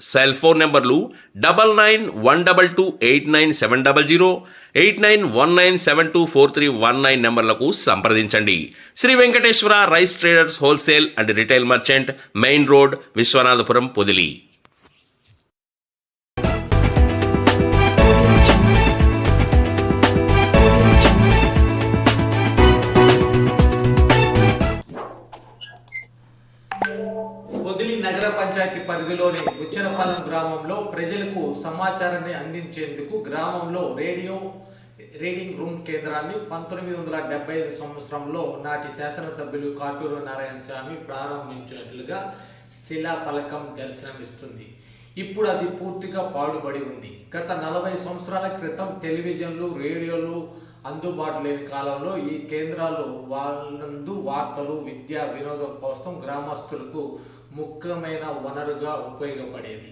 cell phone numbers double nine one double two eight nine seven double zero eight nine one nine seven two four three one nine నెంబర్లకు సంప్రదించండి. Shri Venkateswara rice traders wholesale and retail merchant main road Vishwanathapuram Podili. నగర పంచాయతీ పరిధిలోని బుచ్చనపాలెం గ్రామంలో ప్రజలకు సమాచారాన్ని అందించేందుకు గ్రామంలో radio reading room కేంద్రాన్ని పంతొమ్మిది వందల డెబ్బై ఐదు సంవత్సరంలో నాటి శాసనసభ్యులు కాటూరు నారాయణ స్వామి ప్రారంభించినట్లుగా శిలా పలకం దర్శనమిస్తుంది ఇప్పుడు అది పూర్తిగా పాడుబడి ఉంది. గత నలభై సంవత్సరాల క్రితం టెలివిజన్లు రేడియోలు అందుబాటు లేని కాలంలో ఈ కేంద్రాలు వాళ్ళందు వార్తలు విద్య వినోదం కోసం గ్రామస్తులకు ముఖ్యమైన వనరుగా ఉపయోగపడేది.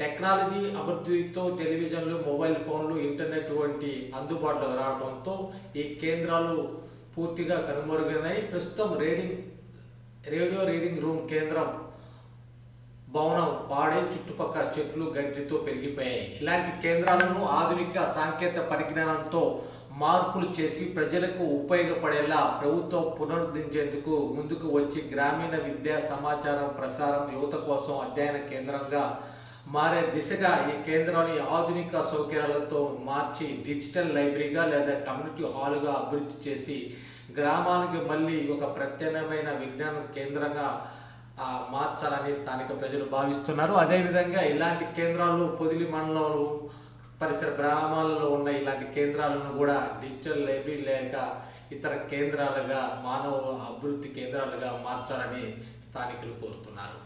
టెక్నాలజీ అభివృద్ధితో టెలివిజన్లు మొబైల్ ఫోన్లు ఇంటర్నెట్ వంటి అందుబాటులోకి రావడంతో ఈ కేంద్రాలు పూర్తిగా కనుమరుగైనాయి. ప్రస్తుతం రీడింగ్ రేడియో రీడింగ్ రూమ్ కేంద్రం భవనం పాడే చుట్టుపక్కల చెట్లు గడ్డితో పెరిగిపోయాయి. ఇలాంటి కేంద్రాలను ఆధునిక సాంకేతిక పరిజ్ఞానంతో మార్పులు చేసి ప్రజలకు ఉపయోగపడేలా ప్రభుత్వం పునరుద్ధరించేందుకు ముందుకు వచ్చి గ్రామీణ విద్యా సమాచారం ప్రసారం యువత కోసం అధ్యయన కేంద్రంగా మారే దిశగా ఈ కేంద్రాన్ని ఆధునిక సౌకర్యాలతో మార్చి డిజిటల్ లైబ్రరీగా లేదా కమ్యూనిటీ హాల్గా అభివృద్ధి చేసి గ్రామానికి మళ్ళీ ఒక ప్రత్యేకమైన విజ్ఞాన కేంద్రంగా మార్చాలని స్థానిక ప్రజలు భావిస్తున్నారు. అదేవిధంగా ఇలాంటి కేంద్రాలు పొదిలి మండలంలో పరిసర గ్రామాలలో ఉన్న ఇలాంటి కేంద్రాలను కూడా డిజిటల్ లైబ్రరీ లేక ఇతర కేంద్రాలుగా మానవ అభివృద్ధి కేంద్రాలుగా మార్చాలని స్థానికులు కోరుతున్నారు.